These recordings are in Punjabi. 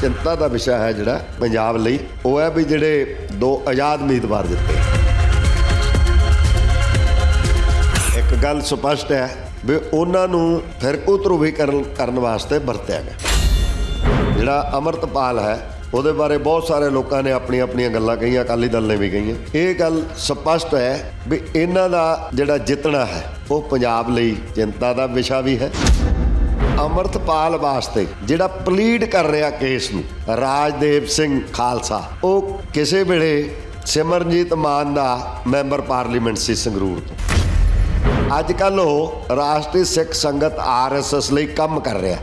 ਚਿੰਤਾ ਦਾ ਵਿਸ਼ਾ ਹੈ ਜਿਹੜਾ ਪੰਜਾਬ ਲਈ, ਉਹ ਹੈ ਵੀ ਜਿਹੜੇ ਦੋ ਆਜ਼ਾਦ ਉਮੀਦਵਾਰ ਦਿੱਤੇ ਇੱਕ ਗੱਲ ਸਪਸ਼ਟ ਹੈ ਵੀ ਉਹਨਾਂ ਨੂੰ ਫਿਰਕੂ ਧਰੁਵੀਕਰਨ ਕਰਨ ਵਾਸਤੇ ਵਰਤਿਆ ਗਿਆ। ਜਿਹੜਾ ਅਮਰਤਪਾਲ ਹੈ, ਉਹਦੇ ਬਾਰੇ ਬਹੁਤ ਸਾਰੇ ਲੋਕਾਂ ਨੇ ਆਪਣੀਆਂ ਆਪਣੀਆਂ ਗੱਲਾਂ ਕਹੀਆਂ, ਅਕਾਲੀ ਦਲ ਨੇ ਵੀ ਕਹੀਆਂ। ਇਹ ਗੱਲ ਸਪਸ਼ਟ ਹੈ ਵੀ ਇਹਨਾਂ ਦਾ ਜਿਹੜਾ ਜਿੱਤਣਾ ਹੈ, ਉਹ ਪੰਜਾਬ ਲਈ ਚਿੰਤਾ ਦਾ ਵਿਸ਼ਾ ਵੀ ਹੈ। ਅਮਰਤਪਾਲ ਵਾਸਤੇ ਜਿਹੜਾ ਪਲੀਡ ਕਰ ਰਿਹਾ ਕੇਸ ਨੂੰ ਰਾਜਦੇਵ ਸਿੰਘ ਖਾਲਸਾ। ਉਹ ਕਿਸੇ ਵੇਲੇ ਸਿਮਰਨਜੀਤ ਮਾਨ ਦਾ ਮੈਂਬਰ ਪਾਰਲੀਮੈਂਟ ਸੀ ਸੰਗਰੂਰ ਤੋਂ। ਅੱਜ ਕੱਲ ਉਹ ਰਾਸ਼ਟਰੀ ਸਿੱਖ ਸੰਗਤ ਆਰਐਸਐਸ ਲਈ ਕੰਮ ਕਰ ਰਿਹਾ।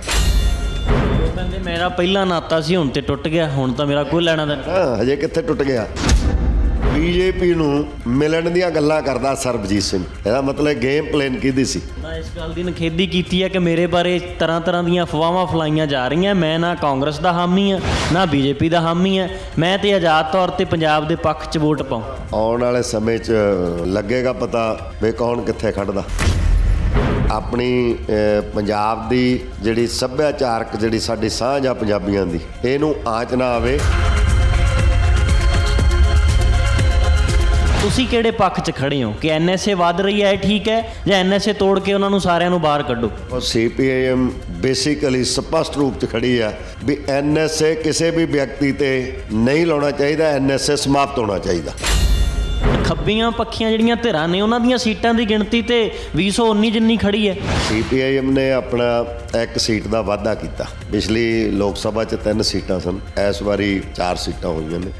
ਕਹਿੰਦੇ ਮੇਰਾ ਪਹਿਲਾ ਨਾਤਾ ਸੀ ਹੁਣ ਤੇ ਟੁੱਟ ਗਿਆ ਹੁਣ ਤਾਂ ਮੇਰਾ ਕੋਈ ਲੈਣਾ ਦੇਣਾ ਹਜੇ ਕਿੱਥੇ ਟੁੱਟ ਗਿਆ? ਬੀਜੇਪੀ ਨੂੰ ਮਿਲਣ ਦੀਆਂ ਗੱਲਾਂ ਕਰਦਾ ਸਰਬਜੀਤ ਸਿੰਘ। ਇਹਦਾ ਮਤਲਬ ਗੇਮ ਪਲਾਨ ਕਿਹਦੀ ਸੀ? ਮੈਂ ਇਸ ਗੱਲ ਦੀ ਨਖੇਦੀ ਕੀਤੀ ਹੈ ਕਿ ਮੇਰੇ ਬਾਰੇ ਤਰ੍ਹਾਂ ਤਰ੍ਹਾਂ ਦੀਆਂ ਅਫਵਾਹਾਂ ਫਲਾਈਆਂ ਜਾ ਰਹੀਆਂ। ਮੈਂ ਨਾ ਕਾਂਗਰਸ ਦਾ ਹਾਮੀ ਆ ਨਾ ਬੀਜੇਪੀ ਦਾ ਹਾਮੀ ਆ ਮੈਂ ਤੇ ਆਜ਼ਾਦ ਤੌਰ ਤੇ ਪੰਜਾਬ ਦੇ ਪੱਖ 'ਚ ਵੋਟ ਪਾਉਂ। ਆਉਣ ਵਾਲੇ ਸਮੇਂ 'ਚ ਲੱਗੇਗਾ ਪਤਾ ਵੀ ਕੌਣ ਕਿੱਥੇ ਖੜਦਾ। ਆਪਣੀ ਪੰਜਾਬ ਦੀ ਜਿਹੜੀ ਸੱਭਿਆਚਾਰਕ ਜਿਹੜੀ ਸਾਡੀ ਸਾਂਝ ਆ ਪੰਜਾਬੀਆਂ ਦੀ ਇਹਨੂੰ ਆਂਚ ਨਾ ਆਵੇ। ਤੁਸੀਂ ਕਿਹੜੇ ਪੱਖ 'ਚ ਖੜੇ ਹੋ? ਕਿ ਐਨਐਸਏ ਵੱਧ ਰਹੀ ਹੈ ਇਹ ਠੀਕ ਹੈ? ਜਾਂ ਐਨਐਸਏ ਤੋੜ ਕੇ ਉਹਨਾਂ ਨੂੰ ਸਾਰਿਆਂ ਨੂੰ ਬਾਹਰ ਕੱਢੋ? ਉਹ ਸੀਪੀਆਈਐਮ ਬੇਸਿਕਲੀ ਸਪਸ਼ਟ ਰੂਪ 'ਚ ਖੜੀ ਆ ਵੀ ਐਨਐਸਏ ਕਿਸੇ ਵੀ ਵਿਅਕਤੀ ਤੇ ਨਹੀਂ ਲਾਉਣਾ ਚਾਹੀਦਾ ਐਨਐਸਏ ਸਮਾਪਤ ਹੋਣਾ ਚਾਹੀਦਾ। ਖੱਬੀਆਂ ਪੱਖੀਆਂ ਜਿਹੜੀਆਂ ਧਿਰਾਂ ਨੇ ਉਹਨਾਂ ਦੀਆਂ ਸੀਟਾਂ ਦੀ ਗਿਣਤੀ ਤੇ 219 ਜਿੰਨੀ ਖੜੀ ਹੈ। ਸੀਪੀਆਈਐਮ ਨੇ ਆਪਣਾ ਇੱਕ ਸੀਟ ਦਾ ਵਾਅਦਾ ਕੀਤਾ। ਪਿਛਲੀ ਲੋਕ ਸਭਾ 'ਚ ਤਿੰਨ ਸੀਟਾਂ ਸਨ ਇਸ ਵਾਰੀ ਚਾਰ ਸੀਟਾਂ ਹੋਈਆਂ ਨੇ।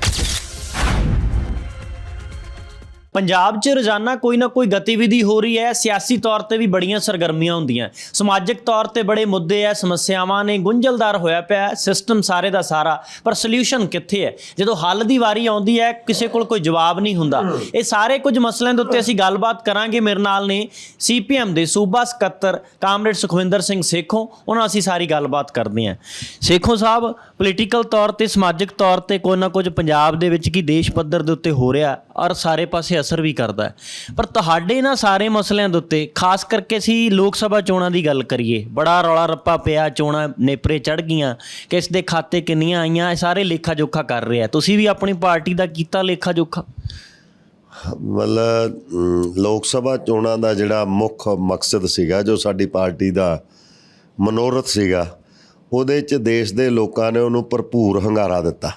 ਪੰਜਾਬ 'ਚ ਰੋਜ਼ਾਨਾ ਕੋਈ ਨਾ ਕੋਈ ਗਤੀਵਿਧੀ ਹੋ ਰਹੀ ਹੈ। ਸਿਆਸੀ ਤੌਰ ਤੇ ਵੀ ਬੜੀਆਂ ਸਰਗਰਮੀਆਂ ਹੁੰਦੀਆਂ। ਸਮਾਜਿਕ ਤੌਰ ਤੇ ਬੜੇ ਮੁੱਦੇ ਐ ਸਮੱਸਿਆਵਾਂ ਨੇ ਗੁੰਝਲਦਾਰ ਹੋਇਆ ਪਿਆ ਸਿਸਟਮ ਸਾਰੇ ਦਾ ਸਾਰਾ। ਪਰ ਸੋਲੂਸ਼ਨ ਕਿੱਥੇ ਹੈ? ਜਦੋਂ ਹੱਲ ਦੀ ਵਾਰੀ ਆਉਂਦੀ ਹੈ, ਕਿਸੇ ਕੋਲ ਕੋਈ ਜਵਾਬ ਨਹੀਂ ਹੁੰਦਾ। ਇਹ ਸਾਰੇ ਕੁਝ ਮਸਲਿਆਂ ਦੇ ਉੱਤੇ ਅਸੀਂ ਗੱਲਬਾਤ ਕਰਾਂਗੇ। ਮੇਰੇ ਨਾਲ ਨੇ ਸੀਪੀਐਮ ਦੇ ਸੂਬਾ ਸਕੱਤਰ ਕਾਮਰੇਡ ਸੁਖਵਿੰਦਰ ਸਿੰਘ ਸੇਖੋਂ। ਉਹਨਾਂ ਅਸੀਂ ਸਾਰੀ ਗੱਲਬਾਤ ਕਰਦੇ ਹਾਂ। ਸੇਖੋਂ ਸਾਹਿਬ ਪੋਲੀਟੀਕਲ ਤੌਰ ਤੇ, ਸਮਾਜਿਕ ਤੌਰ ਤੇ ਕੋਈ ਨਾ ਕੁਝ ਪੰਜਾਬ ਦੇ ਵਿੱਚ ਕੀ ਦੇਸ਼ ਪੱਧਰ ਦੇ ਉੱਤੇ ਹੋ ਰਿਹਾ ਔਰ ਸਾਰੇ ਪਾਸੇ ਅਸਰ ਵੀ ਕਰਦਾ ਪਰ ਤੁਹਾਡੇ ਇਹਨਾਂ ਸਾਰੇ ਮਸਲਿਆਂ ਦੇ ਉੱਤੇ, ਖਾਸ ਕਰਕੇ ਅਸੀਂ ਲੋਕ ਸਭਾ ਚੋਣਾਂ ਦੀ ਗੱਲ ਕਰੀਏ, ਬੜਾ ਰੌਲਾ ਰੱਪਾ ਪਿਆ, ਚੋਣਾਂ ਨੇਪਰੇ ਚੜ ਗਈਆਂ ਕਿਸ ਦੇ ਖਾਤੇ ਕਿੰਨੀਆਂ ਆਈਆਂ, ਇਹ ਸਾਰੇ ਲੇਖਾ ਜੋਖਾ ਕਰ ਰਿਹਾ ਤੁਸੀਂ ਵੀ ਆਪਣੀ ਪਾਰਟੀ ਦਾ ਕੀਤਾ ਲੇਖਾ ਜੋਖਾ ਮਤਲਬ ਲੋਕ ਸਭਾ ਚੋਣਾਂ ਦਾ ਜਿਹੜਾ ਮੁੱਖ ਮਕਸਦ ਸੀਗਾ, ਜੋ ਸਾਡੀ ਪਾਰਟੀ ਦਾ ਮਨੋਰਥ ਸੀਗਾ, ਉਹਦੇ 'ਚ ਦੇਸ਼ ਦੇ ਲੋਕਾਂ ਨੇ ਉਹਨੂੰ ਭਰਪੂਰ ਹੰਗਾਰਾ ਦਿੱਤਾ।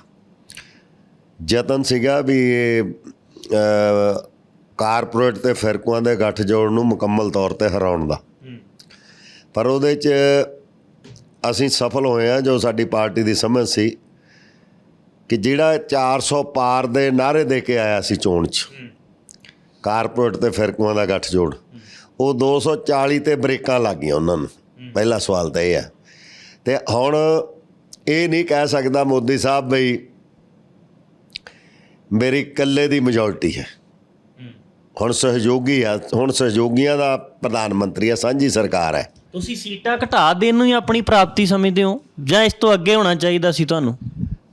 ਯਤਨ ਸੀਗਾ ਵੀ ਇਹ ਕਾਰਪੋਰੇਟ ਤੇ ਫਿਰਕੂਆਂ ਦੇ ਗੱਠਜੋੜ ਨੂੰ ਮੁਕੰਮਲ ਤੌਰ ਤੇ ਹਰਾਉਣ ਦਾ। ਪਰ ਉਹਦੇ 'ਚ ਅਸੀਂ ਸਫਲ ਹੋਏ ਆ ਜੋ ਸਾਡੀ ਪਾਰਟੀ ਦੀ ਸਮਝ ਸੀ ਕਿ ਜਿਹੜਾ 400 ਪਾਰ ਦੇ ਨਾਰੇ ਦੇ ਕੇ ਆਇਆ ਸੀ ਚੋਣ 'ਚ ਕਾਰਪੋਰੇਟ ਤੇ ਫਿਰਕੂਆਂ ਦਾ ਗੱਠਜੋੜ ਉਹ 240 ਤੇ ਬ੍ਰੇਕਾਂ ਲੱਗ ਗਈਆਂ ਉਹਨਾਂ ਨੂੰ। ਪਹਿਲਾ ਸਵਾਲ ਤਾਂ ਇਹ ਹੈ। ਤੇ ਹੁਣ ਇਹ ਨਹੀਂ ਕਹਿ ਸਕਦਾ ਮੋਦੀ ਸਾਹਿਬ ਬਈ ਮੇਰੀ ਇਕੱਲੇ ਦੀ ਮੈਜੋਰਟੀ ਹੈ। ਹੁਣ ਸਹਿਯੋਗੀ ਆ ਹੁਣ ਸਹਿਯੋਗੀਆਂ ਦਾ ਪ੍ਰਧਾਨ ਮੰਤਰੀ ਆ ਸਾਂਝੀ ਸਰਕਾਰ ਹੈ। ਤੁਸੀਂ ਸੀਟਾਂ ਘਟਾ ਦੇਣ ਨੂੰ ਹੀ ਆਪਣੀ ਪ੍ਰਾਪਤੀ ਸਮਝਦੇ ਹੋ? ਜਾਂ ਇਸ ਤੋਂ ਅੱਗੇ ਹੋਣਾ ਚਾਹੀਦਾ ਸੀ ਤੁਹਾਨੂੰ?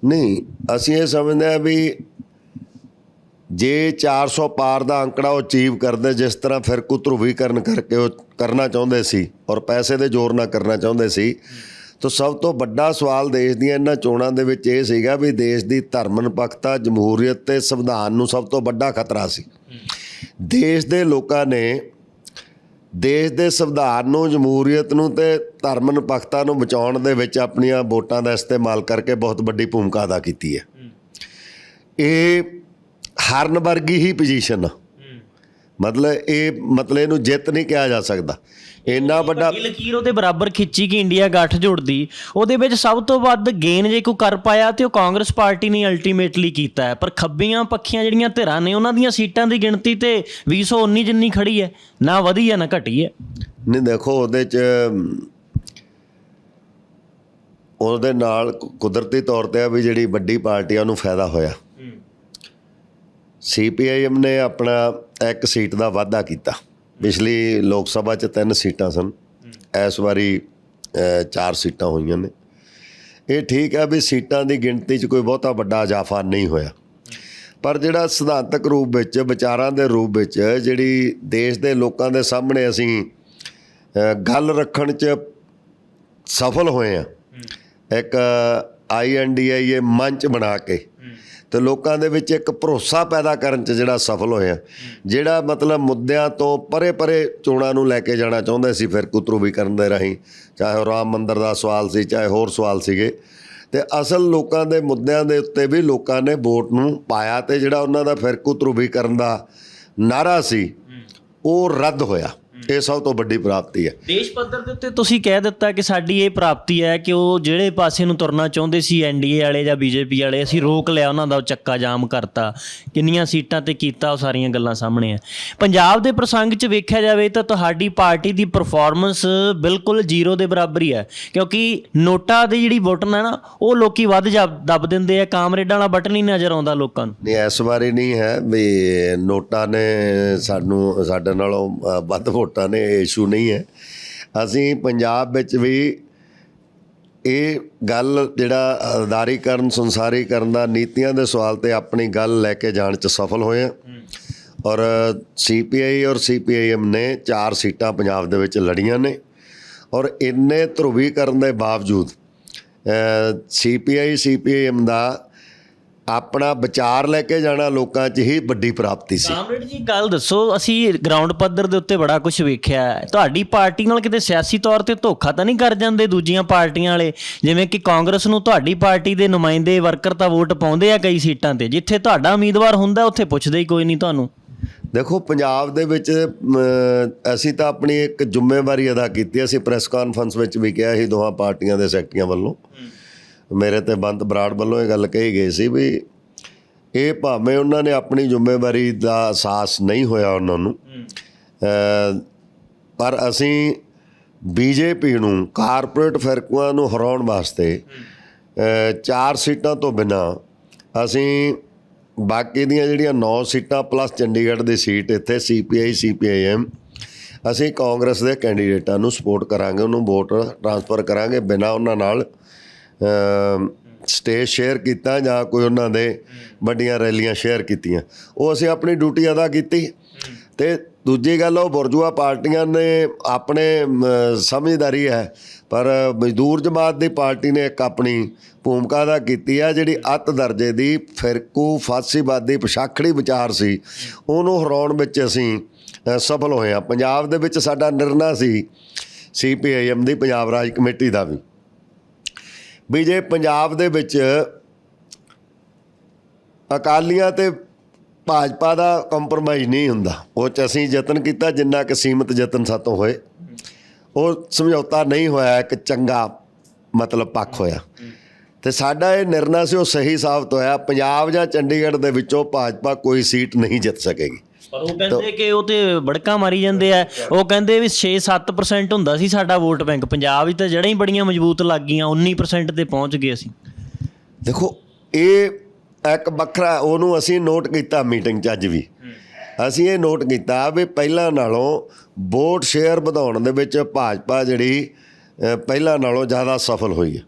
ਨਹੀਂ ਅਸੀਂ ਇਹ ਸਮਝਦੇ ਆ ਵੀ ਜੇ 400 ਪਾਰ ਦਾ ਅੰਕੜਾ ਉਹ ਅਚੀਵ ਕਰਦੇ ਜਿਸ ਤਰ੍ਹਾਂ ਫਿਰ ਧਰੁਵੀਕਰਨ ਕਰਕੇ ਉਹ ਕਰਨਾ ਚਾਹੁੰਦੇ ਸੀ ਔਰ ਪੈਸੇ ਦੇ ਜ਼ੋਰ ਨਾਲ ਕਰਨਾ ਚਾਹੁੰਦੇ ਸੀ ਤਾਂ ਸਭ ਤੋਂ ਵੱਡਾ ਸਵਾਲ ਦੇਸ਼ ਦੀਆਂ ਇਹਨਾਂ ਚੋਣਾਂ ਦੇ ਵਿੱਚ ਇਹ ਸੀਗਾ ਵੀ ਦੇਸ਼ ਦੀ ਧਰਮ ਨਿਰਪੱਖਤਾ ਜਮਹੂਰੀਅਤ ਤੇ ਸੰਵਿਧਾਨ ਨੂੰ ਸਭ ਤੋਂ ਵੱਡਾ ਖਤਰਾ ਸੀ। ਦੇਸ਼ ਦੇ ਲੋਕਾਂ ਨੇ ਦੇਸ਼ ਦੇ ਸੰਵਿਧਾਨ ਨੂੰ ਜਮਹੂਰੀਅਤ ਨੂੰ ਤੇ ਧਰਮ ਨਿਰਪੱਖਤਾ ਨੂੰ ਬਚਾਉਣ ਦੇ ਵਿੱਚ ਆਪਣੀਆਂ ਵੋਟਾਂ ਦਾ ਇਸਤੇਮਾਲ ਕਰਕੇ ਬਹੁਤ ਵੱਡੀ ਭੂਮਿਕਾ ਅਦਾ ਕੀਤੀ ਹੈ। ਇਹ ਹਰਨ ਵਰਗੀ ਹੀ ਪੋਜੀਸ਼ਨ ਮਤਲਬ ਇਹ ਮਤਲਬ ਇਹਨੂੰ ਜਿੱਤ ਨਹੀਂ ਕਿਹਾ ਜਾ ਸਕਦਾ। ਇੰਨਾ ਵੱਡਾ ਵੱਡੀ ਲਕੀਰ ਉਹਦੇ ਬਰਾਬਰ ਖਿੱਚੀ ਕਿ ਇੰਡੀਆ ਗੱਠ ਜੋੜਦੀ ਉਹਦੇ ਵਿੱਚ ਸਭ ਤੋਂ ਵੱਧ ਗੇਨ ਜੇ ਕੋਈ ਕਰ ਪਾਇਆ ਤੇ ਉਹ ਕਾਂਗਰਸ ਪਾਰਟੀ ਨੇ ਅਲਟੀਮੇਟਲੀ ਕੀਤਾ ਹੈ। ਪਰ ਖੱਬੀਆਂ ਪੱਖੀਆਂ ਜਿਹੜੀਆਂ ਧਿਰਾਂ ਨੇ ਉਹਨਾਂ ਦੀਆਂ ਸੀਟਾਂ ਦੀ ਗਿਣਤੀ ਤੇ 219 ਜਿੰਨੀ ਖੜੀ ਹੈ। ਨਾ ਵਧੀ ਹੈ ਨਾ ਘਟੀ ਹੈ। ਨਹੀਂ ਦੇਖੋ ਉਹਦੇ ਚ ਉਹਦੇ ਨਾਲ ਕੁਦਰਤੀ ਤੌਰ ਤੇ ਆ ਵੀ ਜਿਹੜੀ ਵੱਡੀ ਪਾਰਟੀ ਆ ਉਹਨੂੰ ਫਾਇਦਾ ਹੋਇਆ। ਸੀਪੀਆਈਐਮ ਨੇ ਆਪਣਾ ਇੱਕ ਸੀਟ ਦਾ ਵਾਅਦਾ ਕੀਤਾ। ਪਿਛਲੀ ਲੋਕ ਸਭਾ 'ਚ ਤਿੰਨ ਸੀਟਾਂ ਸਨ। ਇਸ ਵਾਰੀ ਚਾਰ ਸੀਟਾਂ ਹੋਈਆਂ ਨੇ। ਇਹ ਠੀਕ ਹੈ ਵੀ ਸੀਟਾਂ ਦੀ ਗਿਣਤੀ 'ਚ ਕੋਈ ਬਹੁਤਾ ਵੱਡਾ ਇਜ਼ਾਫਾ ਨਹੀਂ ਹੋਇਆ। ਪਰ ਜਿਹੜਾ ਸਿਧਾਂਤਕ ਰੂਪ ਵਿੱਚ ਵਿਚਾਰਾਂ ਦੇ ਰੂਪ ਵਿੱਚ ਜਿਹੜੀ ਦੇਸ਼ ਦੇ ਲੋਕਾਂ ਦੇ ਸਾਹਮਣੇ ਅਸੀਂ ਗੱਲ ਰੱਖਣ 'ਚ ਸਫਲ ਹੋਏ ਆ ਇੱਕ ਆਈਐਨਡੀਆਈਏ ਮੰਚ ਬਣਾ ਕੇ ਤੇ ਲੋਕਾਂ ਦੇ ਵਿੱਚ ਇੱਕ ਭਰੋਸਾ ਪੈਦਾ ਕਰਨ ਚ ਜਿਹੜਾ ਸਫਲ ਹੋਇਆ ਜਿਹੜਾ ਮਤਲਬ ਮੁੱਦਿਆਂ ਤੋਂ ਪਰੇ ਪਰੇ ਚੋਣਾਂ ਨੂੰ ਲੈ ਕੇ ਜਾਣਾ ਚਾਹੁੰਦੇ ਸੀ, ਫਿਰ ਕੁਤਰੂ ਵੀ ਕਰਨ ਦੇ ਰਾਹੀਂ, ਚਾਹੇ ਉਹ ਰਾਮ ਮੰਦਰ ਦਾ ਸਵਾਲ ਸੀ, ਚਾਹੇ ਹੋਰ ਸਵਾਲ ਸੀਗੇ। ਤੇ ਅਸਲ ਲੋਕਾਂ ਦੇ ਮੁੱਦਿਆਂ ਦੇ ਉੱਤੇ ਵੀ ਲੋਕਾਂ ਨੇ ਵੋਟ ਨੂੰ ਪਾਇਆ ਤੇ ਜਿਹੜਾ ਉਹਨਾਂ ਦਾ ਫਿਰਕੂ ਕੁਤਰੂ ਕਰਨ ਦਾ ਨਾਰਾ ਸੀ, ਉਹ ਰੱਦ ਹੋਇਆ। ਇਹ ਸਭ ਤੋਂ ਵੱਡੀ ਪ੍ਰਾਪਤੀ ਹੈ। ਦੇਸ਼ ਪੱਧਰ ਦੇ ਉੱਤੇ ਤੁਸੀਂ ਕਹਿ ਦਿੱਤਾ ਕਿ ਸਾਡੀ ਇਹ ਪ੍ਰਾਪਤੀ ਹੈ ਕਿ ਉਹ ਜਿਹੜੇ ਪਾਸੇ ਨੂੰ ਤੁਰਨਾ ਚਾਹੁੰਦੇ ਸੀ ਐਨਡੀਏ ਵਾਲੇ ਜਾਂ ਬੀਜੇਪੀ ਵਾਲੇ ਅਸੀਂ ਰੋਕ ਲਿਆ ਉਹਨਾਂ ਦਾ ਚੱਕਾ ਜਾਮ ਕਰਤਾ। ਕਿੰਨੀਆਂ ਸੀਟਾਂ ਤੇ ਕੀਤਾ ਉਹ ਸਾਰੀਆਂ ਗੱਲਾਂ ਸਾਹਮਣੇ ਆ। ਪੰਜਾਬ ਦੇ ਪ੍ਰਸੰਗ 'ਚ ਵੇਖਿਆ ਜਾਵੇ ਤਾਂ ਤੁਹਾਡੀ ਪਾਰਟੀ ਦੀ ਪਰਫਾਰਮੈਂਸ ਬਿਲਕੁਲ ਜ਼ੀਰੋ ਦੇ ਬਰਾਬਰ ਹੀ ਹੈ। ਕਿਉਂਕਿ ਨੋਟਾਂ ਦੀ ਜਿਹੜੀ ਬਟਨ ਹੈ ਨਾ ਉਹ ਲੋਕੀ ਵੱਧ ਦੱਬ ਦਿੰਦੇ ਆ ਕਾਮਰੇਡਾਂ ਵਾਲਾ ਬਟਨ ਹੀ ਨਜ਼ਰ ਆਉਂਦਾ ਲੋਕਾਂ ਨੂੰ। ਨਹੀਂ ਇਸ ਵਾਰੀ ਨਹੀਂ ਹੈ ਵੀ ਨੋਟਾਂ ਨੇ ਸਾਨੂੰ ਸਾਡੇ ਨਾਲੋਂ ਵੱਧ ਵੋਟਾਂ ਨੇ, ਇਹ ਇਸ਼ੂ ਨਹੀਂ ਹੈ। ਅਸੀਂ ਪੰਜਾਬ ਵਿੱਚ ਵੀ ਇਹ ਗੱਲ ਜਿਹੜਾ ਅਦਾਰੀਕਰਨ, ਸੰਸਾਰੀਕਰਨ ਦਾ ਨੀਤੀਆਂ ਦੇ ਸਵਾਲ ਤੇ ਆਪਣੀ ਗੱਲ ਲੈ ਕੇ ਜਾਣ ਚ ਸਫਲ ਹੋਏ ਹਾਂ। ਔਰ ਸੀਪੀਆਈ ਔਰ ਸੀਪੀਆਈਐਮ ਨੇ ਚਾਰ ਸੀਟਾਂ ਪੰਜਾਬ ਦੇ ਵਿੱਚ ਲੜੀਆਂ ਨੇ। ਔਰ ਇੰਨੇ ਧਰੁਵੀਕਰਨ ਦੇ ਬਾਵਜੂਦ ਸੀਪੀਆਈ ਸੀਪੀਆਈਐਮ ਦਾ ਆਪਣਾ ਵਿਚਾਰ ਲੈ ਕੇ ਜਾਣਾ ਲੋਕਾਂ 'ਚ ਹੀ ਵੱਡੀ ਪ੍ਰਾਪਤੀ ਸੀ। ਕਾਮਰੇਡ ਜੀ ਗੱਲ ਦੱਸੋ ਅਸੀਂ ਗਰਾਊਂਡ ਪੱਧਰ ਦੇ ਉੱਤੇ ਬੜਾ ਕੁਝ ਵੇਖਿਆ ਹੈ। ਤੁਹਾਡੀ ਪਾਰਟੀ ਨਾਲ ਕਿਤੇ ਸਿਆਸੀ ਤੌਰ ਤੇ ਧੋਖਾ ਤਾਂ ਨਹੀਂ ਕਰ ਜਾਂਦੇ ਦੂਜੀਆਂ ਪਾਰਟੀਆਂ ਵਾਲੇ? ਜਿਵੇਂ ਕਿ ਕਾਂਗਰਸ ਨੂੰ ਤੁਹਾਡੀ ਪਾਰਟੀ ਦੇ ਨੁਮਾਇੰਦੇ ਵਰਕਰ ਤਾਂ ਵੋਟ ਪਾਉਂਦੇ ਆ ਕਈ ਸੀਟਾਂ ਤੇ। ਜਿੱਥੇ ਤੁਹਾਡਾ ਉਮੀਦਵਾਰ ਹੁੰਦਾ ਉੱਥੇ ਪੁੱਛਦੇ ਹੀ ਕੋਈ ਨਹੀਂ ਤੁਹਾਨੂੰ। ਦੇਖੋ ਪੰਜਾਬ ਦੇ ਵਿੱਚ ਅਸੀਂ ਤਾਂ ਆਪਣੀ ਇੱਕ ਜ਼ਿੰਮੇਵਾਰੀ ਅਦਾ ਕੀਤੀ। ਅਸੀਂ ਪ੍ਰੈਸ ਕਾਨਫਰੰਸ ਵਿੱਚ ਵੀ ਕਿਹਾ ਸੀ ਦੋਹਾਂ ਪਾਰਟੀਆਂ ਦੇ ਸੈਕਟਰੀਆਂ ਵੱਲੋਂ। ਮੇਰੇ ਤੇ ਬੰਦ ਬਰਾੜ ਵੱਲੋਂ ਇਹ ਗੱਲ ਕਹੀ ਗਈ ਸੀ ਵੀ ਇਹ ਭਾਵੇਂ ਉਹਨਾਂ ਨੇ ਆਪਣੀ ਜ਼ਿੰਮੇਵਾਰੀ ਦਾ ਅਹਿਸਾਸ ਨਹੀਂ ਹੋਇਆ ਉਹਨਾਂ ਨੂੰ ਪਰ ਅਸੀਂ ਬੀਜੇਪੀ ਨੂੰ ਕਾਰਪੋਰੇਟ ਫਿਰਕੂਆਂ ਨੂੰ ਹਰਾਉਣ ਵਾਸਤੇ ਚਾਰ ਸੀਟਾਂ ਤੋਂ ਬਿਨਾ ਅਸੀਂ ਬਾਕੀ ਦੀਆਂ ਜਿਹੜੀਆਂ 9 ਸੀਟਾਂ ਪਲੱਸ ਚੰਡੀਗੜ੍ਹ ਦੀ ਸੀਟ ਇੱਥੇ ਸੀਪੀਆਈ ਸੀਪੀਆਈਐਮ ਅਸੀਂ ਕਾਂਗਰਸ ਦੇ ਕੈਂਡੀਡੇਟਾਂ ਨੂੰ ਸਪੋਰਟ ਕਰਾਂਗੇ ਉਹਨੂੰ ਵੋਟ ਟ੍ਰਾਂਸਫਰ ਕਰਾਂਗੇ ਬਿਨਾ ਉਹਨਾਂ ਨਾਲ। ਸਟੇਜ ਸ਼ੇਅਰ ਕੀਤਾ ਜਾਂ ਕੋਈ ਉਹਨਾਂ ਦੇ ਵੱਡੀਆਂ ਰੈਲੀਆਂ ਸ਼ੇਅਰ ਕੀਤੀਆਂ। ਉਹ ਅਸੀਂ ਆਪਣੀ ਡਿਊਟੀ ਅਦਾ ਕੀਤੀ। ਤੇ ਦੂਜੀ ਗੱਲ, ਉਹ ਬੁਰਜੂਆ ਪਾਰਟੀਆਂ ਨੇ ਆਪਣੇ ਸਮਝਦਾਰੀ ਹੈ, ਪਰ ਮਜ਼ਦੂਰ ਜਮਾਤ ਦੀ ਪਾਰਟੀ ਨੇ ਇੱਕ ਆਪਣੀ ਭੂਮਿਕਾ ਅਦਾ ਕੀਤੀ ਹੈ, ਜਿਹੜੀ ਅੱਤ ਦਰਜੇ ਦੀ ਫਿਰਕੂ, ਫਾਸੀਵਾਦੀ, ਪਛਾਖੜੀ ਵਿਚਾਰ ਸੀ। ਉਹਨੂੰ ਹਰਾਉਣ ਵਿੱਚ ਅਸੀਂ ਸਫਲ ਹੋਏ ਹਾਂ। ਪੰਜਾਬ ਦੇ ਵਿੱਚ ਸਾਡਾ ਨਿਰਣਾ ਸੀ ਸੀਪੀਆਈਐਮ ਦੀ ਪੰਜਾਬ ਰਾਜ ਕਮੇਟੀ ਦਾ ਵੀ। ਵੀ ਜੇ ਪੰਜਾਬ ਦੇ ਵਿੱਚ ਅਕਾਲੀਆਂ ਤੇ ਭਾਜਪਾ ਦਾ ਕੰਪਰੋਮਾਈਜ਼ ਨਹੀਂ ਹੁੰਦਾ, ਉਹ ਚ ਅਸੀਂ ਯਤਨ ਕੀਤਾ, ਜਿੰਨਾ ਕਿ ਸੀਮਤ ਯਤਨ ਸਾਤੋਂ ਹੋਏ। ਉਹ ਸਮਝੌਤਾ ਨਹੀਂ ਹੋਇਆ, ਇੱਕ ਚੰਗਾ ਮਤਲਬ ਪੱਖ ਹੋਇਆ। ਤੇ ਸਾਡਾ ਇਹ ਨਿਰਣਾ ਸੀ, ਉਹ ਸਹੀ ਸਾਬਤ ਹੋਇਆ। ਪੰਜਾਬ ਜਾਂ ਚੰਡੀਗੜ੍ਹ ਦੇ ਵਿੱਚੋਂ ਭਾਜਪਾ ਕੋਈ ਸੀਟ ਨਹੀਂ ਜਿੱਤ ਸਕੇਗੀ। ਪਰ ਉਹ ਕਹਿੰਦੇ ਕਿ ਉਹ ਤੇ ਬੜਕਾਂ ਮਾਰੀ ਜਾਂਦੇ ਆ। ਉਹ ਕਹਿੰਦੇ ਵੀ 6-7% ਹੁੰਦਾ ਸੀ ਸਾਡਾ ਵੋਟ ਬੈਂਕ। ਪੰਜਾਬ ਵਿੱਚ ਤਾਂ ਜੜ੍ਹਾਂ ਹੀ ਬੜੀਆਂ ਮਜ਼ਬੂਤ ਲੱਗ ਗਈਆਂ 19% ਤੇ ਪਹੁੰਚ ਗਏ ਅਸੀਂ। ਦੇਖੋ ਇਹ ਇੱਕ ਵੱਖਰਾ ਉਹਨੂੰ ਅਸੀਂ ਨੋਟ ਕੀਤਾ ਮੀਟਿੰਗ 'ਚ ਅੱਜ ਵੀ। ਅਸੀਂ ਇਹ ਨੋਟ ਕੀਤਾ ਵੀ ਪਹਿਲਾਂ ਨਾਲੋਂ ਵੋਟ ਸ਼ੇਅਰ ਵਧਾਉਣ ਦੇ ਵਿੱਚ ਭਾਜਪਾ ਜਿਹੜੀ ਪਹਿਲਾਂ ਨਾਲੋਂ ਜ਼ਿਆਦਾ ਸਫਲ ਹੋਈ ਹੈ।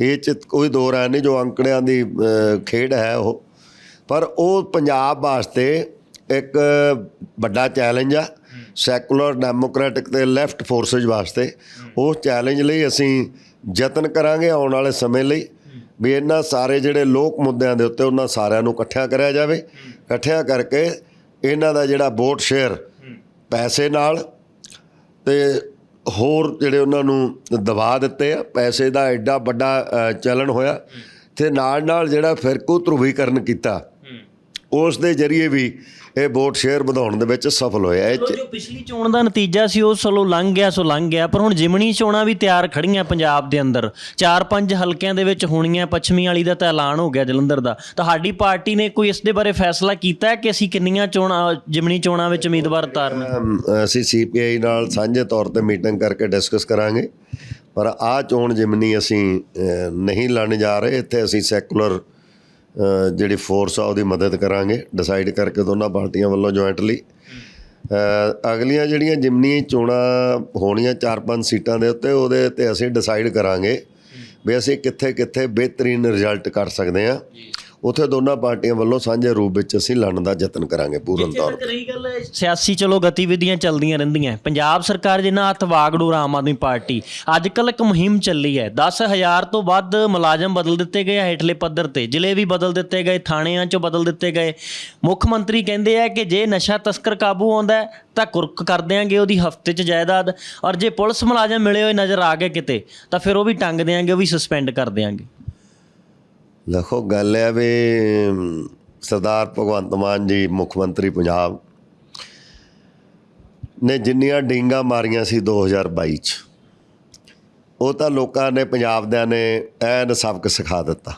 ਇਹ 'ਚ ਕੋਈ ਦੋ ਰਾਏ ਨਹੀਂ ਜੋ ਅੰਕੜਿਆਂ ਦੀ ਖੇਡ ਹੈ ਉਹ। ਪਰ ਉਹ ਪੰਜਾਬ ਵਾਸਤੇ ਇੱਕ ਵੱਡਾ ਚੈਲੰਜ ਆ ਸੈਕੂਲਰ ਡੈਮੋਕ੍ਰੈਟਿਕ ਤੇ ਲੈਫਟ ਫੋਰਸਸ ਵਾਸਤੇ। ਉਹ ਚੈਲੰਜ ਲਈ ਅਸੀਂ ਯਤਨ ਕਰਾਂਗੇ ਆਉਣ ਵਾਲੇ ਸਮੇਂ ਲਈ ਵੀ ਇਹਨਾਂ ਸਾਰੇ ਜਿਹੜੇ ਲੋਕ ਮੁੱਦਿਆਂ ਦੇ ਉੱਤੇ ਉਹਨਾਂ ਸਾਰਿਆਂ ਨੂੰ ਇਕੱਠਿਆਂ ਕਰਿਆ ਜਾਵੇ। ਇਕੱਠਿਆਂ ਕਰਕੇ ਇਹਨਾਂ ਦਾ ਜਿਹੜਾ ਵੋਟ ਸ਼ੇਅਰ ਪੈਸੇ ਨਾਲ ਤੇ ਹੋਰ ਜਿਹੜੇ ਉਹਨਾਂ ਨੂੰ ਦਬਾ ਦਿੱਤੇ ਆ ਪੈਸੇ ਦਾ ਐਡਾ ਵੱਡਾ ਅ, ਚੱਲਣ ਹੋਇਆ। ਤੇ ਨਾਲ ਨਾਲ ਜਿਹੜਾ ਫਿਰਕੂ ਧਰੁਵੀਕਰਨ ਕੀਤਾ ਉਸ ਦੇ ਜ਼ਰੀਏ ਵੀ ਇਹ ਵੋਟ ਸ਼ੇਅਰ ਵਧਾਉਣ ਦੇ ਵਿੱਚ ਸਫਲ ਹੋਇਆ। ਇਹ 'ਚ ਜੋ ਪਿਛਲੀ ਚੋਣ ਦਾ ਨਤੀਜਾ ਸੀ ਉਹ ਚਲੋ ਲੰਘ ਗਿਆ ਸੋ ਲੰਘ ਗਿਆ। ਪਰ ਹੁਣ ਜਿਮਣੀ ਚੋਣਾਂ ਵੀ ਤਿਆਰ ਖੜੀਆਂ ਪੰਜਾਬ ਦੇ ਅੰਦਰ। ਚਾਰ ਪੰਜ ਹਲਕਿਆਂ ਦੇ ਵਿੱਚ ਹੋਣੀਆਂ ਪੱਛਮੀ ਵਾਲੀ ਦਾ ਤਾਂ ਐਲਾਨ ਹੋ ਗਿਆ ਜਲੰਧਰ ਦਾ। ਤੁਹਾਡੀ ਪਾਰਟੀ ਨੇ ਕੋਈ ਇਸ ਦੇ ਬਾਰੇ ਫੈਸਲਾ ਕੀਤਾ ਹੈ ਕਿ ਅਸੀਂ ਕਿੰਨੀਆਂ ਚੋਣਾਂ ਜਿਮਣੀ ਚੋਣਾਂ ਵਿੱਚ ਉਮੀਦਵਾਰ ਉਤਾਰਨੇ ਅਮ, ਅਸੀਂ ਸੀਪੀਆਈ ਨਾਲ ਸਾਂਝੇ ਤੌਰ ਤੇ ਮੀਟਿੰਗ ਕਰਕੇ ਡਿਸਕਸ ਕਰਾਂਗੇ। ਪਰ ਆਹ ਚੋਣ ਜਿਮਨੀ ਅਸੀਂ ਅ, ਨਹੀਂ ਲੜਨ ਜਾ ਰਹੇ। ਇੱਥੇ ਅਸੀਂ ਸੈਕੂਲਰ ਜਿਹੜੀ ਫੋਰਸ ਆ ਉਹਦੀ ਮਦਦ ਕਰਾਂਗੇ ਡਿਸਾਈਡ ਕਰਕੇ ਦੋਨਾਂ ਪਾਰਟੀਆਂ ਵੱਲੋਂ ਜੁਆਇੰਟਲੀ ਅਗਲੀਆਂ ਜਿਹੜੀਆਂ ਜਿਮਨੀ ਚੋਣਾਂ ਹੋਣੀਆਂ 4-5 ਸੀਟਾਂ ਦੇ ਉੱਤੇ, ਉਹਦੇ ਤੇ ਅਸੀਂ ਡਿਸਾਈਡ ਕਰਾਂਗੇ ਵੀ ਅਸੀਂ ਕਿੱਥੇ ਕਿੱਥੇ ਬਿਹਤਰੀਨ ਰਿਜ਼ਲਟ ਕਰ ਸਕਦੇ ਹਾਂ। ਉੱਥੇ ਦੋਨਾਂ ਪਾਰਟੀਆਂ ਵੱਲੋਂ ਸਾਂਝੇ ਰੂਪ ਵਿੱਚ ਅਸੀਂ ਲੜਨ ਦਾ ਯਤਨ ਕਰਾਂਗੇ ਪੂਰਨ ਤੌਰ ਤੱਕ ਰਹੀ ਗੱਲ ਸਿਆਸੀ ਚਲੋ ਗਤੀਵਿਧੀਆਂ ਚੱਲਦੀਆਂ ਰਹਿੰਦੀਆਂ। ਪੰਜਾਬ ਸਰਕਾਰ ਜਿੰਨਾ ਹੱਥ ਵਾਗੜੂ ਆਮ ਆਦਮੀ ਪਾਰਟੀ ਅੱਜ ਕੱਲ ਇੱਕ ਮੁਹਿੰਮ ਚੱਲੀ ਹੈ। 10000 ਤੋਂ ਵੱਧ ਮੁਲਾਜ਼ਮ ਬਦਲ ਦਿੱਤੇ ਗਏ ਆ ਹੇਠਲੇ ਪੱਧਰ ਤੇ। ਜ਼ਿਲ੍ਹੇ ਵੀ ਬਦਲ ਦਿੱਤੇ ਗਏ ਥਾਣਿਆਂ 'ਚੋਂ ਬਦਲ ਦਿੱਤੇ ਗਏ। ਮੁੱਖ ਮੰਤਰੀ ਕਹਿੰਦੇ ਆ ਕਿ ਜੇ ਨਸ਼ਾ ਤਸਕਰ ਕਾਬੂ ਆਉਂਦਾ ਤਾਂ ਕੁਰਕ ਕਰ ਦਿਆਂਗੇ ਉਹਦੀ ਹਫ਼ਤੇ 'ਚ ਜਾਇਦਾਦ। ਔਰ ਜੇ ਪੁਲਿਸ ਮੁਲਾਜ਼ਮ ਮਿਲੇ ਹੋਏ ਨਜ਼ਰ ਆ ਗਏ ਕਿਤੇ ਤਾਂ ਫਿਰ ਉਹ ਵੀ ਟੰਗ ਦਿਆਂਗੇ ਉਹ ਵੀ ਸਸਪੈਂਡ ਕਰ ਦਿਆਂਗੇ। ਦੇਖੋ ਗੱਲ ਹੈ ਵੀ ਸਰਦਾਰ ਭਗਵੰਤ ਮਾਨ ਜੀ ਮੁੱਖ ਮੰਤਰੀ ਪੰਜਾਬ ਨੇ ਜਿੰਨੀਆਂ ਡਿੰਗਾ ਮਾਰੀਆਂ ਸੀ 2022 ਚ ਉਹ ਤਾਂ ਲੋਕਾਂ ਨੇ ਪੰਜਾਬ ਦਿਆਂ ਨੇ ਐਨ ਸਬਕ ਸਿਖਾ ਦਿੱਤਾ।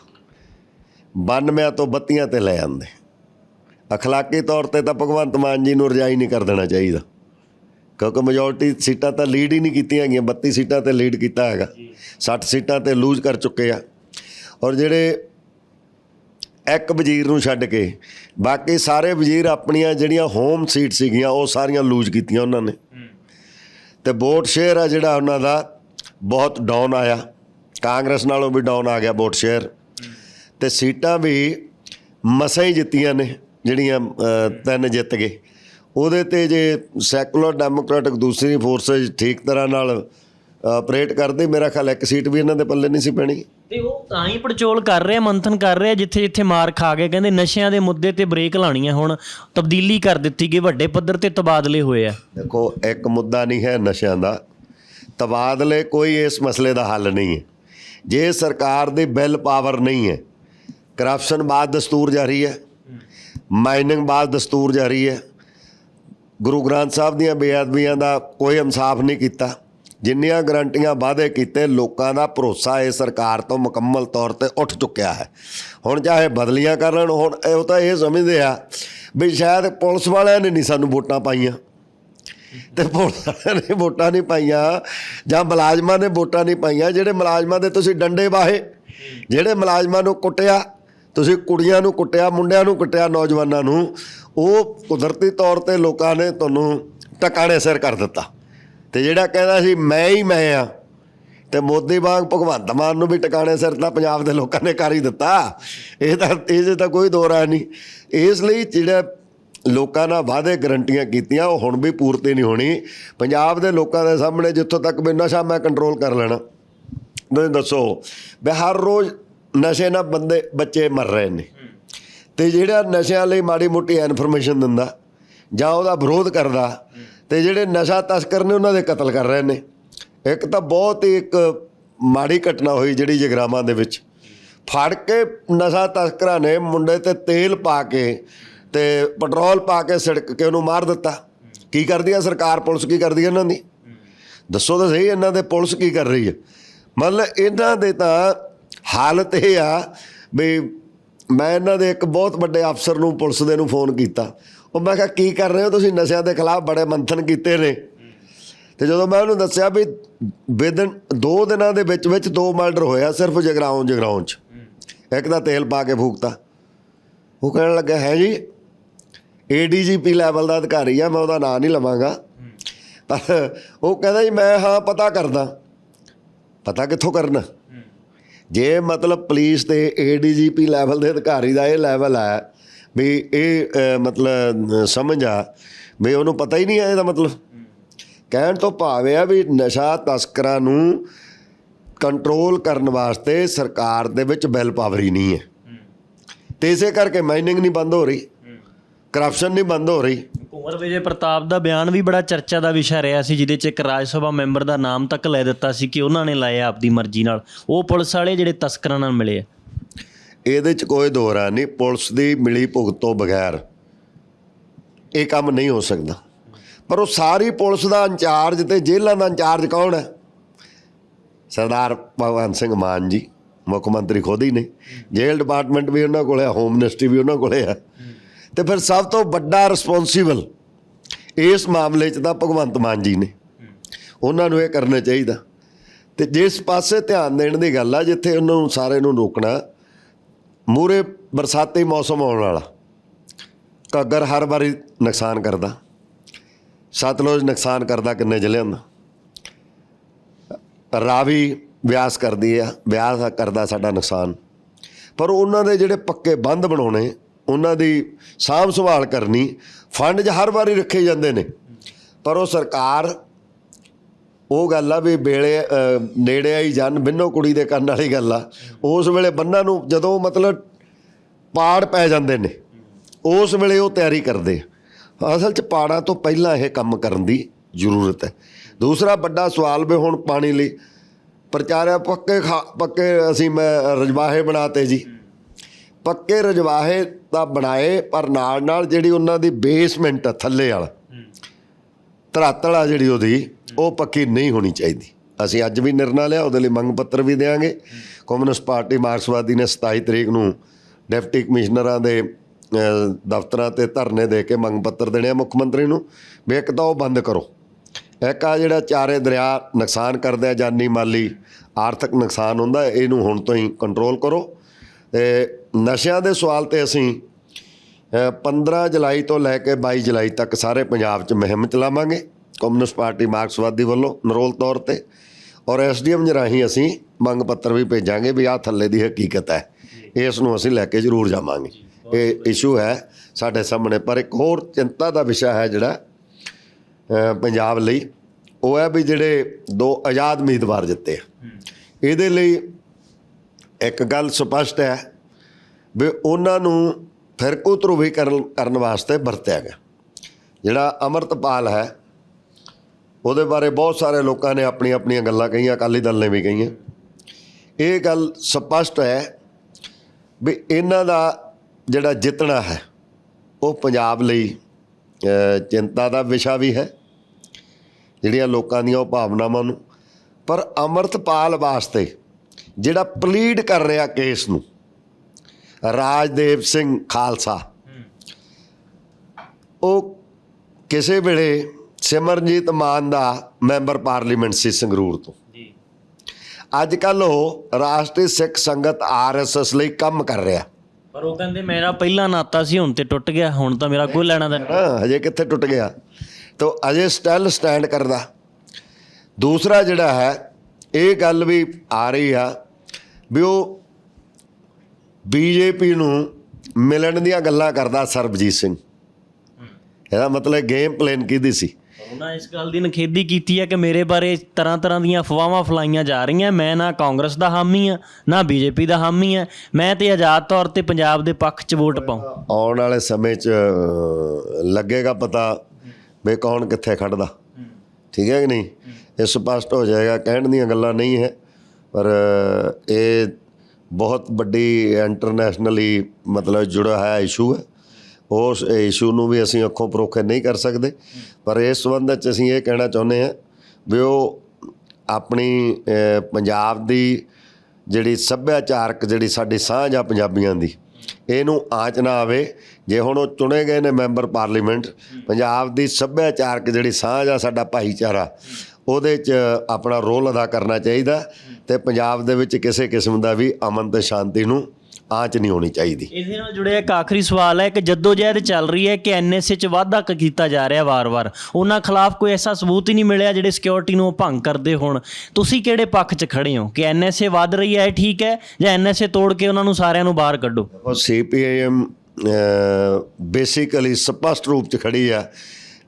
92 ਤੋਂ ਬੱਤੀਆਂ ਤੇ ਲੈ ਆਂਦੇ ਅਖਲਾਕੀ ਤੌਰ ਤੇ ਤਾਂ ਭਗਵੰਤ ਮਾਨ ਜੀ ਨੂੰ ਰਜਾਈ ਨਹੀਂ ਕਰ ਦੇਣਾ ਚਾਹੀਦਾ। ਕਿਉਂਕਿ ਮੈਜੋਰਟੀ ਸੀਟਾਂ ਤਾਂ ਲੀਡ ਹੀ ਨਹੀਂ ਕੀਤੀਆਂ ਗਈਆਂ 32 ਸੀਟਾਂ ਤੇ ਲੀਡ ਕੀਤਾ ਹੈਗਾ। 60 ਸੀਟਾਂ ਤੇ ਲੂਜ਼ ਕਰ ਚੁੱਕੇ ਆ। ਔਰ ਜਿਹੜੇ ਇੱਕ ਵਜ਼ੀਰ ਨੂੰ ਛੱਡ ਕੇ। ਬਾਕੀ ਸਾਰੇ ਵਜ਼ੀਰ ਆਪਣੀਆਂ ਜਿਹੜੀਆਂ ਹੋਮ ਸੀਟ ਸੀਗੀਆਂ ਉਹ ਸਾਰੀਆਂ ਲੂਜ਼ ਕੀਤੀਆਂ ਉਹਨਾਂ ਨੇ। ਤੇ ਵੋਟ ਸ਼ੇਅਰ ਆ ਜਿਹੜਾ ਉਹਨਾਂ ਦਾ ਬਹੁਤ ਡਾਊਨ ਆਇਆ। ਕਾਂਗਰਸ ਨਾਲੋਂ ਵੀ ਡਾਊਨ ਆ ਗਿਆ ਵੋਟ ਸ਼ੇਅਰ ਤੇ ਸੀਟਾਂ ਵੀ ਮਸਾਂ ਹੀ ਜਿੱਤੀਆਂ ਨੇ ਜਿਹੜੀਆਂ ਤਿੰਨ ਜਿੱਤ ਗਏ। ਉਹਦੇ ਤੇ ਜੇ ਸੈਕੂਲਰ ਡੈਮੋਕ੍ਰੈਟਿਕ ਦੂਸਰੀ ਫੋਰਸਸ ਠੀਕ ਤਰ੍ਹਾਂ ਨਾਲ ਆਪਰੇਟ ਕਰਦੀ ਮੇਰਾ ਖਿਆਲ ਇੱਕ ਸੀਟ ਵੀ ਇਹਨਾਂ ਦੇ ਪੱਲੇ ਨਹੀਂ ਸੀ ਪੈਣੀ। ਤੇ ਉਹ ਤਾਂ ਹੀ ਪੜਚੋਲ ਕਰ ਰਹੇ ਮੰਥਨ ਕਰ ਰਹੇ ਜਿੱਥੇ ਜਿੱਥੇ ਮਾਰ ਖਾ ਗਏ। ਕਹਿੰਦੇ ਨਸ਼ਿਆਂ ਦੇ ਮੁੱਦੇ ਤੇ ਬ੍ਰੇਕ ਲਾਉਣੀ ਹੈ ਹੁਣ ਤਬਦੀਲੀ ਕਰ ਦਿੱਤੀ ਗਈ ਵੱਡੇ ਪੱਧਰ ਤੇ ਤਬਾਦਲੇ ਹੋਏ ਆ। ਦੇਖੋ ਇੱਕ ਮੁੱਦਾ ਨਹੀਂ ਹੈ ਨਸ਼ਿਆਂ ਦਾ। ਤਬਾਦਲੇ ਕੋਈ ਇਸ ਮਸਲੇ ਦਾ ਹੱਲ ਨਹੀਂ ਹੈ। ਜੇ ਸਰਕਾਰ ਦੀ ਬਿੱਲ ਪਾਵਰ ਨਹੀਂ ਹੈ ਕਰਪਸ਼ਨ ਬਾਦ ਦਸਤੂਰ ਜਾਰੀ ਹੈ ਮਾਈਨਿੰਗ ਬਾਦ ਦਸਤੂਰ ਜਾਰੀ ਹੈ ਗੁਰੂ ਗ੍ਰੰਥ ਸਾਹਿਬ ਦੀਆਂ ਬੇਅਦਬੀਆਂ ਦਾ ਕੋਈ ਇਨਸਾਫ ਨਹੀਂ ਕੀਤਾ। ਜਿੰਨੀਆਂ ਗਰੰਟੀਆਂ ਵਾਅਦੇ ਕੀਤੇ, ਲੋਕਾਂ ਦਾ ਭਰੋਸਾ ਇਹ ਸਰਕਾਰ ਤੋਂ ਮੁਕੰਮਲ ਤੌਰ ਤੇ ਉੱਠ ਚੁੱਕਿਆ ਹੈ। ਹੁਣ ਚਾਹੇ ਬਦਲੀਆਂ ਕਰਨ, ਹੁਣ ਉਹ ਤਾਂ ਇਹ ਸਮਝਦੇ ਆ ਵੀ ਸ਼ਾਇਦ ਪੁਲਿਸ ਵਾਲਿਆਂ ਨੇ ਨਹੀਂ ਸਾਨੂੰ ਵੋਟਾਂ ਪਾਈਆਂ। ਤੇ ਪੁਲਿਸ ਵਾਲਿਆਂ ਨੇ ਵੋਟਾਂ ਨਹੀਂ ਪਾਈਆਂ, ਜਾਂ ਮੁਲਾਜ਼ਮਾਂ ਨੇ ਵੋਟਾਂ ਨਹੀਂ ਪਾਈਆਂ, ਜਿਹੜੇ ਮੁਲਾਜ਼ਮਾਂ ਦੇ ਤੁਸੀਂ ਡੰਡੇ ਵਾਹੇ, ਜਿਹੜੇ ਮੁਲਾਜ਼ਮਾਂ ਨੂੰ ਕੁੱਟਿਆ, ਤੁਸੀਂ ਕੁੜੀਆਂ ਨੂੰ ਕੁੱਟਿਆ, ਮੁੰਡਿਆਂ ਨੂੰ ਕੁੱਟਿਆ, ਨੌਜਵਾਨਾਂ ਨੂੰ, ਉਹ ਕੁਦਰਤੀ ਤੌਰ ਤੇ ਲੋਕਾਂ ਨੇ ਤੁਹਾਨੂੰ ਟਕਾਣੇ ਸਿਰ ਕਰ ਦਿੱਤਾ। ਤੇ ਜਿਹੜਾ ਕਹਿੰਦਾ ਸੀ, ਮੈਂ ਹੀ ਮੈਂ ਆ। ਤੇ ਮੋਦੀ ਵਾਂਗ ਭਗਵੰਤ ਮਾਨ ਨੂੰ ਵੀ ਟਿਕਾਣੇ ਸਿਰ ਤਾਂ ਪੰਜਾਬ ਦੇ ਲੋਕਾਂ ਨੇ ਕਰ ਹੀ ਦਿੱਤਾ। ਇਹ ਤਾਂ, ਇਹਦੇ ਤਾਂ ਕੋਈ ਦੋ ਨਹੀਂ। ਇਸ ਲਈ ਜਿਹੜਾ ਲੋਕਾਂ ਨਾਲ ਵਾਅਦੇ ਗਰੰਟੀਆਂ ਕੀਤੀਆਂ, ਉਹ ਹੁਣ ਵੀ ਪੂਰਤੀ ਨਹੀਂ ਹੋਣੀ। ਪੰਜਾਬ ਦੇ ਲੋਕਾਂ ਦੇ ਸਾਹਮਣੇ ਜਿੱਥੋਂ ਤੱਕ ਵੀ ਨਸ਼ਾ ਮੈਂ ਕੰਟਰੋਲ ਕਰ ਲੈਣਾ। ਤੁਸੀਂ ਦੱਸੋ ਵੀ ਹਰ ਰੋਜ਼ ਨਸ਼ੇ ਨਾਲ ਬੰਦੇ, ਬੱਚੇ ਮਰ ਰਹੇ ਨੇ। ਤੇ ਜਿਹੜਾ ਨਸ਼ਿਆਂ ਲਈ ਮਾੜੀ ਮੋਟੀ ਇਨਫੋਰਮੇਸ਼ਨ ਦਿੰਦਾ ਜਾਂ ਉਹਦਾ ਵਿਰੋਧ ਕਰਦਾ ਤੇ ਜਿਹੜੇ ਨਸ਼ਾ ਤਸਕਰ ਨੇ, ਉਹਨਾਂ ਦੇ ਕਤਲ ਕਰ ਰਹੇ ਨੇ। ਇੱਕ ਤਾਂ ਬਹੁਤ ਹੀ ਇੱਕ ਮਾੜੀ ਘਟਨਾ ਹੋਈ ਜਿਹੜੀ ਜਗਰਾਵਾਂ ਦੇ ਵਿੱਚ। ਫੜ ਕੇ ਨਸ਼ਾ ਤਸਕਰਾਂ ਨੇ ਮੁੰਡੇ ਤੇ ਤੇਲ ਪਾ ਕੇ ਤੇ ਪੈਟਰੋਲ ਪਾ ਕੇ ਸੜਕ ਕੇ ਉਹਨੂੰ ਮਾਰ ਦਿੱਤਾ। ਕੀ ਕਰਦੀ ਹੈ ਸਰਕਾਰ? ਪੁਲਿਸ ਕੀ ਕਰਦੀ ਹੈ ਇਹਨਾਂ ਦੀ? ਦੱਸੋ ਤਾਂ ਸਹੀ ਇਹਨਾਂ ਦੇ ਪੁਲਿਸ ਕੀ ਕਰ ਰਹੀ ਹੈ ਮਤਲਬ ਇਹਨਾਂ ਦੇ ਤਾਂ ਹਾਲਤ ਇਹ ਆ ਵੀ ਮੈਂ ਇਹਨਾਂ ਦੇ ਇੱਕ ਬਹੁਤ ਵੱਡੇ ਅਫਸਰ ਨੂੰ, ਪੁਲਿਸ ਦੇ ਨੂੰ ਫੋਨ ਕੀਤਾ। ਉਹ ਮੈਂ ਕਿਹਾ ਕੀ ਕਰ ਰਹੇ ਹੋ? ਤੁਸੀਂ ਨਸ਼ਿਆਂ ਦੇ ਖਿਲਾਫ ਬੜੇ ਮੰਥਨ ਕੀਤੇ ਨੇ। ਤੇ ਜਦੋਂ ਮੈਂ ਉਹਨੂੰ ਦੱਸਿਆ ਵੀ ਵਿਦਨ ਦੋ ਦਿਨਾਂ ਦੇ ਵਿੱਚ ਵਿੱਚ ਦੋ ਮਰਡਰ ਹੋਇਆ ਸਿਰਫ ਜਗਰਾਉਂ ਜਗਰਾਉਂ ਚ। ਇੱਕ ਦਾ ਤੇਲ ਪਾ ਕੇ ਫੂਕਤਾ। ਉਹ ਕਹਿਣ ਲੱਗਾ ਹੈ ਜੀ ਏਡੀਜੀਪੀ ਲੈਵਲ ਦਾ ਅਧਿਕਾਰੀ ਆ ਮੈਂ ਉਹਦਾ ਨਾਂ ਨਹੀਂ ਲਵਾਂਗਾ। ਪਰ ਉਹ ਕਹਿੰਦਾ ਜੀ ਮੈਂ ਹਾਂ ਪਤਾ ਕਰਦਾ। ਪਤਾ ਕਿੱਥੋਂ ਕਰਨਾ? ਜੇ ਮਤਲਬ ਪੁਲਿਸ ਤੇ ਏਡੀਜੀਪੀ ਲੈਵਲ ਦੇ ਅਧਿਕਾਰੀ ਦਾ ਇਹ ਲੈਵਲ ਹੈ ਵੀ ਇਹ ਮਤਲਬ ਸਮਝ ਆ ਵੀ ਉਹਨੂੰ ਪਤਾ ਹੀ ਨਹੀਂ ਆ ਇਹਦਾ ਮਤਲਬ। ਕਹਿਣ ਤੋਂ ਭਾਵ ਇਹ ਆ ਵੀ ਨਸ਼ਾ ਤਸਕਰਾਂ ਨੂੰ ਕੰਟਰੋਲ ਕਰਨ ਵਾਸਤੇ ਸਰਕਾਰ ਦੇ ਵਿੱਚ ਬਿੱਲ ਪਾਵਰ ਹੀ ਨਹੀਂ ਹੈ। ਤੇ ਇਸੇ ਕਰਕੇ ਮਾਈਨਿੰਗ ਨਹੀਂ ਬੰਦ ਹੋ ਰਹੀ। ਕਰਪਸ਼ਨ ਨਹੀਂ ਬੰਦ ਹੋ ਰਹੀ। ਕੁੰਵਰ ਵਿਜੇ ਪ੍ਰਤਾਪ ਦਾ ਬਿਆਨ ਵੀ ਬੜਾ ਚਰਚਾ ਦਾ ਵਿਸ਼ਾ ਰਿਹਾ ਸੀ, ਜਿਹਦੇ ਚ ਇੱਕ ਰਾਜ ਸਭਾ ਮੈਂਬਰ ਦਾ ਨਾਮ ਤੱਕ ਲੈ ਦਿੱਤਾ ਸੀ ਕਿ ਉਹਨਾਂ ਨੇ ਲਾਇਆ ਆਪਦੀ ਮਰਜ਼ੀ ਨਾਲ। ਉਹ ਪੁਲਿਸ ਵਾਲੇ ਜਿਹੜੇ ਤਸਕਰਾਂ ਨਾਲ ਮਿਲੇ ਆ। ਇਹਦੇ ਚ ਕੋਈ ਦੋਰਾ ਨਹੀਂ, ਪੁਲਿਸ ਦੀ ਮਿਲੀ ਭੁਗਤ ਤੋਂ ਬਗੈਰ ਇਹ ਕੰਮ ਨਹੀਂ ਹੋ ਸਕਦਾ। ਪਰ ਉਹ ਸਾਰੀ ਪੁਲਿਸ ਦਾ ਇੰਚਾਰਜ ਤੇ ਜੇਲ੍ਹਾਂ ਦਾ ਇੰਚਾਰਜ ਕੌਣ ਹੈ? ਸਰਦਾਰ ਭਗਵੰਤ ਸਿੰਘ ਮਾਨ ਜੀ, ਮੁੱਖ ਮੰਤਰੀ ਖੁਦ ਹੀ ਨੇ। ਜੇਲ੍ਹ ਡਿਪਾਰਟਮੈਂਟ ਵੀ ਉਹਨਾਂ ਕੋਲੇ ਆ ਹੋਮ ਮਿਨਿਸਟਰੀ ਵੀ ਉਹਨਾਂ ਕੋਲੇ ਆ ਤੇ ਫਿਰ ਸਭ ਤੋਂ ਵੱਡਾ ਰਿਸਪੌਂਸੀਬਲ ਇਸ ਮਾਮਲੇ 'ਚ ਤਾਂ ਭਗਵੰਤ ਮਾਨ ਜੀ ਨੇ। ਉਹਨਾਂ ਨੂੰ ਇਹ ਕਰਨਾ ਚਾਹੀਦਾ। ਤੇ ਜਿਸ ਪਾਸੇ ਧਿਆਨ ਦੇਣ ਦੀ ਗੱਲ ਆ, ਜਿੱਥੇ ਉਹਨਾਂ ਨੂੰ ਸਾਰੇ ਨੂੰ ਰੋਕਣਾ ਮੂਰੇ ਬਰਸਾਤੀ ਮੌਸਮ ਆਉਣ ਵਾਲਾ। ਘੱਗਰ ਹਰ ਵਾਰੀ ਨੁਕਸਾਨ ਕਰਦਾ। ਸਤਲੁਜ ਨੁਕਸਾਨ ਕਰਦਾ ਕਿੰਨੇ ਜ਼ਿਲ੍ਹਿਆਂ ਦਾ ਰਾਵੀ ਵਿਆਸ ਕਰਦੀ ਆ, ਵਿਆਸ ਕਰਦਾ ਸਾਡਾ ਨੁਕਸਾਨ। ਪਰ ਉਹਨਾਂ ਦੇ ਜਿਹੜੇ ਪੱਕੇ ਬੰਦ ਬਣਾਉਣੇ, ਉਹਨਾਂ ਦੀ ਸਾਂਭ ਸੰਭਾਲ ਕਰਨੀ, ਫੰਡ 'ਚ ਹਰ ਵਾਰੀ ਰੱਖੇ ਜਾਂਦੇ ਨੇ। ਪਰ ਉਹ ਸਰਕਾਰ ਉਹ ਗੱਲ ਆ ਵੀ ਵੇਲੇ ਨੇੜੇ ਆਈ ਜਨ ਬਿੰਨੋ ਕੁੜੀ ਦੇ ਕੰਨ ਵਾਲੀ ਗੱਲ ਆ। ਉਸ ਵੇਲੇ ਬੰਨਾਂ ਨੂੰ ਜਦੋਂ ਮਤਲਬ ਪਾੜ ਪੈ ਜਾਂਦੇ ਨੇ, ਉਸ ਵੇਲੇ ਉਹ ਤਿਆਰੀ ਕਰਦੇ ਅਸਲ 'ਚ ਪਾੜਾਂ ਤੋਂ ਪਹਿਲਾਂ ਇਹ ਕੰਮ ਕਰਨ ਦੀ ਜ਼ਰੂਰਤ ਹੈ। ਦੂਸਰਾ ਵੱਡਾ ਸਵਾਲ ਵੀ ਹੁਣ ਪਾਣੀ ਲਈ, ਪ੍ਰਚਾਰਿਆ ਪੱਕੇ ਖਾ- ਪੱਕੇ ਅਸੀਂ ਮੈਂ ਰਜਵਾਹੇ ਬਣਾਤੇ ਜੀ। ਪੱਕੇ ਰਜਵਾਹੇ ਤਾਂ ਬਣਾਏ, ਪਰ ਨਾਲ ਨਾਲ ਜਿਹੜੀ ਉਹਨਾਂ ਦੀ ਬੇਸਮੈਂਟ ਆ, ਥੱਲੇ ਵਾਲਾ ਧਰਾਤਲ ਆ ਜਿਹੜੀ ਉਹਦੀ, ਉਹ ਪੱਕੀ ਨਹੀਂ ਹੋਣੀ ਚਾਹੀਦੀ। ਅਸੀਂ ਅੱਜ ਵੀ ਨਿਰਣਾ ਲਿਆ, ਉਹਦੇ ਲਈ ਮੰਗ ਪੱਤਰ ਵੀ ਦੇਵਾਂਗੇ ਕਮਿਊਨਿਸਟ ਪਾਰਟੀ ਮਾਰਕਸਵਾਦੀ ਨੇ 27 ਤਰੀਕ ਨੂੰ ਡਿਪਟੀ ਕਮਿਸ਼ਨਰਾਂ ਦੇ ਦਫ਼ਤਰਾਂ ਤੇ ਧਰਨੇ ਦੇ ਕੇ ਮੰਗ ਪੱਤਰ ਦੇਣੇ ਆ ਮੁੱਖ ਮੰਤਰੀ ਨੂੰ। ਵੀ ਇੱਕ ਤਾਂ ਉਹ ਬੰਦ ਕਰੋ। ਇੱਕ ਆ ਜਿਹੜਾ ਚਾਰੇ ਦਰਿਆ ਨੁਕਸਾਨ ਕਰਦੇ ਆ, ਜਾਨੀ ਮਾਲੀ ਆਰਥਿਕ ਨੁਕਸਾਨ ਹੁੰਦਾ, ਇਹਨੂੰ ਹੁਣ ਤੋਂ ਹੀ ਕੰਟਰੋਲ ਕਰੋ। ਤੇ ਨਸ਼ਿਆਂ ਦੇ ਸਵਾਲ ਤੇ ਅਸੀਂ 15 ਜੁਲਾਈ ਤੋਂ ਲੈ ਕੇ 22 ਜੁਲਾਈ ਤੱਕ ਸਾਰੇ ਪੰਜਾਬ 'ਚ ਮੁਹਿੰਮ ਚਲਾਵਾਂਗੇ। ਕਮਿਊਨਿਸਟ ਪਾਰਟੀ ਮਾਰਕਸਵਾਦੀ ਵੱਲੋਂ ਨਰੋਲ ਤੌਰ ਤੇ। ਔਰ ਐਸਡੀਐਮ ਰਾਹੀਂ ਅਸੀਂ ਮੰਗ ਪੱਤਰ ਵੀ ਭੇਜਾਂਗੇ ਵੀ ਆਹ ਥੱਲੇ ਦੀ ਹਕੀਕਤ ਹੈ। ਇਸ ਨੂੰ ਅਸੀਂ ਲੈ ਕੇ ਜ਼ਰੂਰ ਜਾਵਾਂਗੇ। ਇਹ ਇਸ਼ੂ ਹੈ ਸਾਡੇ ਸਾਹਮਣੇ। ਪਰ ਇੱਕ ਹੋਰ ਚਿੰਤਾ ਦਾ ਵਿਸ਼ਾ ਹੈ ਜਿਹੜਾ ਪੰਜਾਬ ਲਈ, ਉਹ ਹੈ ਵੀ ਜਿਹੜੇ ਦੋ ਆਜ਼ਾਦ ਉਮੀਦਵਾਰ ਜਿੱਤੇ ਆ। ਇਹਦੇ ਲਈ ਇੱਕ ਗੱਲ ਸਪਸ਼ਟ ਹੈ ਵੀ ਉਹਨਾਂ ਨੂੰ ਫਿਰਕੂ ਧਰੂਵੀ ਕਰਨ ਕਰਨ ਵਾਸਤੇ ਵਰਤਿਆ ਗਿਆ। ਜਿਹੜਾ ਅਮਰਤਪਾਲ ਹੈ, ਉਹਦੇ ਬਾਰੇ ਬਹੁਤ ਸਾਰੇ ਲੋਕਾਂ ਨੇ ਆਪਣੀਆਂ ਆਪਣੀਆਂ ਗੱਲਾਂ ਕਹੀਆਂ, ਅਕਾਲੀ ਦਲ ਨੇ ਵੀ ਕਹੀਆਂ। ਇਹ ਗੱਲ ਸਪਸ਼ਟ ਹੈ ਵੀ ਇਹਨਾਂ ਦਾ ਜਿਹੜਾ ਜਿੱਤਣਾ ਹੈ, ਉਹ ਪੰਜਾਬ ਲਈ ਚਿੰਤਾ ਦਾ ਵਿਸ਼ਾ ਵੀ ਹੈ, ਜਿਹੜੀਆਂ ਲੋਕਾਂ ਦੀਆਂ ਉਹ ਭਾਵਨਾਵਾਂ ਨੂੰ। ਪਰ ਅਮਰਤਪਾਲ ਵਾਸਤੇ ਜਿਹੜਾ ਪਲੀਡ ਕਰ ਰਿਹਾ ਕੇਸ ਨੂੰ ਰਾਜਦੇਵ ਸਿੰਘ ਖਾਲਸਾ। ਉਹ ਕਿਸੇ ਵੇਲੇ ਸਿਮਰਨਜੀਤ ਮਾਨ ਦਾ ਮੈਂਬਰ ਪਾਰਲੀਮੈਂਟ ਸੀ ਸੰਗਰੂਰ ਤੋਂ। ਜੀ। ਅੱਜ ਕੱਲ ਉਹ ਰਾਸ਼ਟਰੀ ਸਿੱਖ ਸੰਗਤ ਆਰਐਸਐਸ ਲਈ ਕੰਮ ਕਰ ਰਿਹਾ। ਪਰ ਉਹ ਕਹਿੰਦੇ ਮੇਰਾ ਪਹਿਲਾ ਨਾਤਾ ਸੀ ਹੁਣ ਤੇ ਟੁੱਟ ਗਿਆ ਹੁਣ ਤਾਂ ਮੇਰਾ ਕੋਈ ਲੈਣਾ ਦੇਣਾ। ਹਾਂ ਹਜੇ ਕਿੱਥੇ ਟੁੱਟ ਗਿਆ। ਤਾਂ ਅਜੇ ਸਟੈਲ ਸਟੈਂਡ ਕਰਦਾ। ਦੂਸਰਾ ਜਿਹੜਾ ਹੈ ਇਹ ਗੱਲ ਵੀ ਆ ਰਹੀ ਆ ਵੀ ਉਹ ਬੀਜੇਪੀ ਨੂੰ ਮਿਲਣ ਦੀਆਂ ਗੱਲਾਂ ਕਰਦਾ ਸਰਬਜੀਤ ਸਿੰਘ। ਇਹਦਾ ਮਤਲਬ ਗੇਮ ਪਲਾਨ ਕਿਹਦੀ ਸੀ? ਉਹਨਾਂ ਇਸ ਗੱਲ ਦੀ ਨਖੇਦੀ ਕੀਤੀ ਹੈ ਕਿ ਮੇਰੇ ਬਾਰੇ ਤਰ੍ਹਾਂ ਤਰ੍ਹਾਂ ਦੀਆਂ ਅਫਵਾਹਾਂ ਫਲਾਈਆਂ ਜਾ ਰਹੀਆਂ। ਮੈਂ ਨਾ ਕਾਂਗਰਸ ਦਾ ਹਾਮੀ ਆ ਨਾ ਬੀਜੇਪੀ ਦਾ ਹਾਮੀ ਆ ਮੈਂ ਤੇ ਆਜ਼ਾਦ ਤੌਰ ਤੇ ਪੰਜਾਬ ਦੇ ਪੱਖ 'ਚ ਵੋਟ ਪਾਉਂ। ਆਉਣ ਵਾਲੇ ਸਮੇਂ 'ਚ ਲੱਗੇਗਾ ਪਤਾ ਵੀ ਕੌਣ ਕਿੱਥੇ ਖੜਦਾ। ਠੀਕ ਹੈ ਕਿ ਨਹੀਂ? ਇਹ ਸਪਸ਼ਟ ਹੋ ਜਾਏਗਾ ਕਹਿਣ ਦੀਆਂ ਗੱਲਾਂ ਨਹੀਂ ਹੈ ਪਰ ਇਹ ਬਹੁਤ ਵੱਡੀ ਇੰਟਰਨੈਸ਼ਨਲੀ ਮਤਲਬ ਜੁੜਾ ਹੋਇਆ ਇਸ਼ੂ ਹੈ। ਉਸ ਇਸ਼ੂ ਨੂੰ ਵੀ ਅਸੀਂ ਅੱਖੋਂ ਪਰੋਖੇ ਨਹੀਂ ਕਰ ਸਕਦੇ। ਪਰ ਇਸ ਸੰਬੰਧ ਵਿੱਚ ਅਸੀਂ ਇਹ ਕਹਿਣਾ ਚਾਹੁੰਦੇ ਹਾਂ ਵੀ ਉਹ ਆਪਣੀ ਪੰਜਾਬ ਦੀ ਜਿਹੜੀ ਸੱਭਿਆਚਾਰਕ ਜਿਹੜੀ ਸਾਡੀ ਸਾਂਝ ਆ ਪੰਜਾਬੀਆਂ ਦੀ, ਇਹਨੂੰ ਆਂਚ ਨਾ ਆਵੇ। ਜੇ ਹੁਣ ਉਹ ਚੁਣੇ ਗਏ ਨੇ ਮੈਂਬਰ ਪਾਰਲੀਮੈਂਟ, ਪੰਜਾਬ ਦੀ ਸੱਭਿਆਚਾਰਕ ਜਿਹੜੀ ਸਾਂਝ ਆ, ਸਾਡਾ ਭਾਈਚਾਰਾ, ਉਹਦੇ 'ਚ ਆਪਣਾ ਰੋਲ ਅਦਾ ਕਰਨਾ ਚਾਹੀਦਾ। ਤੇ ਪੰਜਾਬ ਦੇ ਵਿੱਚ ਕਿਸੇ ਕਿਸਮ ਦਾ ਵੀ ਅਮਨ ਤੇ ਸ਼ਾਂਤੀ ਨੂੰ ਆਂਚ ਨਹੀਂ ਹੋਣੀ ਚਾਹੀਦੀ। ਇਹਦੇ ਨਾਲ ਜੁੜਿਆ ਇੱਕ ਆਖਰੀ ਸਵਾਲ ਹੈ ਕਿ ਜਦੋਜਹਿਦ ਚੱਲ ਰਹੀ ਹੈ ਕਿ ਐਨਐਸਏ 'ਚ ਵਾਧਾ ਕੀਤਾ ਜਾ ਰਿਹਾ ਵਾਰ-ਵਾਰ। ਉਹਨਾਂ ਖਿਲਾਫ ਕੋਈ ਐਸਾ ਸਬੂਤ ਹੀ ਨਹੀਂ ਮਿਲਿਆ ਜਿਹੜੇ ਸਿਕਿਉਰਿਟੀ ਨੂੰ ਭੰਗ ਕਰਦੇ ਹੋਣ। ਤੁਸੀਂ ਕਿਹੜੇ ਪੱਖ 'ਚ ਖੜੇ ਹੋ ਕਿ ਐਨਐਸਏ ਵੱਧ ਰਹੀ ਹੈ ਠੀਕ ਹੈ ਜਾਂ ਐਨਐਸਏ ਤੋੜ ਕੇ ਉਹਨਾਂ ਨੂੰ ਸਾਰਿਆਂ ਨੂੰ ਬਾਹਰ ਕੱਢੋ? ਉਹ ਸੀਪੀਆਈਐਮ ਬੇਸਿਕਲੀ ਸਪਸ਼ਟ ਰੂਪ ਚ ਖੜੀ ਆ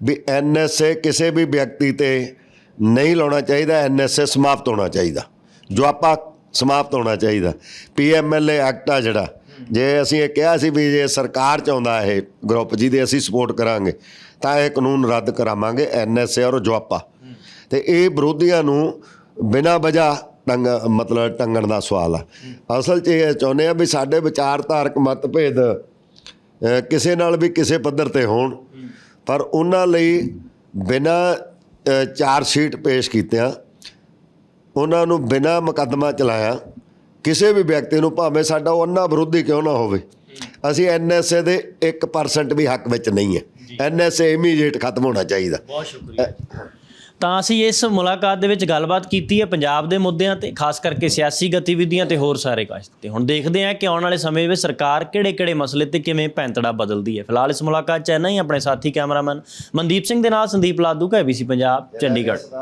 ਵੀ ਐਨਐਸਏ ਕਿਸੇ ਵੀ ਵਿਅਕਤੀ ਤੇ ਨਹੀਂ ਲਾਉਣਾ ਚਾਹੀਦਾ ਐਨਐਸਏ ਸਮਾਪਤ ਹੋਣਾ ਚਾਹੀਦਾ। ਜੋ ਆਪਾਂ ਸਮਾਪਤ ਹੋਣਾ ਚਾਹੀਦਾ। ਪੀਐਮਐਲਏ ਐਕਟ ਆ ਜਿਹੜਾ। ਜੇ ਅਸੀਂ ਇਹ ਕਿਹਾ ਸੀ ਵੀ ਜੇ ਸਰਕਾਰ ਚਾਹੁੰਦਾ ਇਹ ਗਰੁੱਪ ਜਿਹਦੇ ਅਸੀਂ ਸਪੋਰਟ ਕਰਾਂਗੇ ਤਾਂ ਇਹ ਕਾਨੂੰਨ ਰੱਦ ਕਰਾਵਾਂਗੇ ਐਨਐਸਏ ਔਰ ਜਵਾਪਾ ਤੇ ਇਹ ਵਿਰੋਧੀਆਂ ਨੂੰ ਬਿਨਾਂ ਵਜ੍ਹਾ ਟੰਗ ਮਤਲਬ ਟੰਗਣ ਦਾ ਸਵਾਲ ਆ। ਅਸਲ 'ਚ ਇਹ ਚਾਹੁੰਦੇ ਆ ਵੀ ਸਾਡੇ ਵਿਚਾਰਧਾਰਕ ਮਤਭੇਦ ਕਿਸੇ ਨਾਲ ਵੀ ਕਿਸੇ ਪੱਧਰ ਤੇ ਹੋਣ। ਪਰ ਉਹਨਾਂ ਲਈ ਬਿਨਾਂ ਅ, ਚਾਰ ਸ਼ੀਟ ਪੇਸ਼ ਕੀਤਿਆਂ ਉਹਨਾਂ ਨੂੰ ਬਿਨਾਂ ਮੁਕੱਦਮਾ ਚਲਾਇਆ ਕਿਸੇ ਵੀ ਵਿਅਕਤੀ ਨੂੰ ਭਾਵੇਂ ਸਾਡਾ ਉਹ ਅੰਨਾ ਵਿਰੋਧੀ ਕਿਉਂ ਨਾ ਹੋਵੇ ਅਸੀਂ ਐਨਐਸਏ ਦੇ 1% ਵੀ ਹੱਕ ਵਿੱਚ ਨਹੀਂ ਹੈ। ਐਨਐਸਏ ਇਮੀਡੀਏਟ ਖਤਮ ਹੋਣਾ ਚਾਹੀਦਾ। ਬਹੁਤ ਸ਼ੁਕਰੀਆ। ਤਾਂ ਅਸੀਂ ਇਸ ਮੁਲਾਕਾਤ ਦੇ ਵਿੱਚ ਗੱਲਬਾਤ ਕੀਤੀ ਹੈ ਪੰਜਾਬ ਦੇ ਮੁੱਦਿਆਂ ਤੇ ਖਾਸ ਕਰਕੇ ਸਿਆਸੀ ਗਤੀਵਿਧੀਆਂ ਤੇ ਹੋਰ ਸਾਰੇ ਕਾਸ਼ ਤੇ। ਹੁਣ ਦੇਖਦੇ ਹਾਂ ਕਿ ਆਉਣ ਵਾਲੇ ਸਮੇਂ ਵਿੱਚ ਸਰਕਾਰ ਕਿਹੜੇ-ਕਿਹੜੇ ਮਸਲੇ ਤੇ ਕਿਵੇਂ ਪੈਂਤੜਾ ਬਦਲਦੀ ਹੈ। ਫਿਲਹਾਲ ਇਸ ਮੁਲਾਕਾਤ 'ਚ ਇੰਨਾ ਹੀ ਆਪਣੇ ਸਾਥੀ ਕੈਮਰਾਮੈਨ ਮਨਦੀਪ ਸਿੰਘ ਦੇ ਨਾਲ ਸੰਦੀਪ ਲਾਦੂ ਕਾ ABC ਪੰਜਾਬ ਚੰਡੀਗੜ੍ਹ।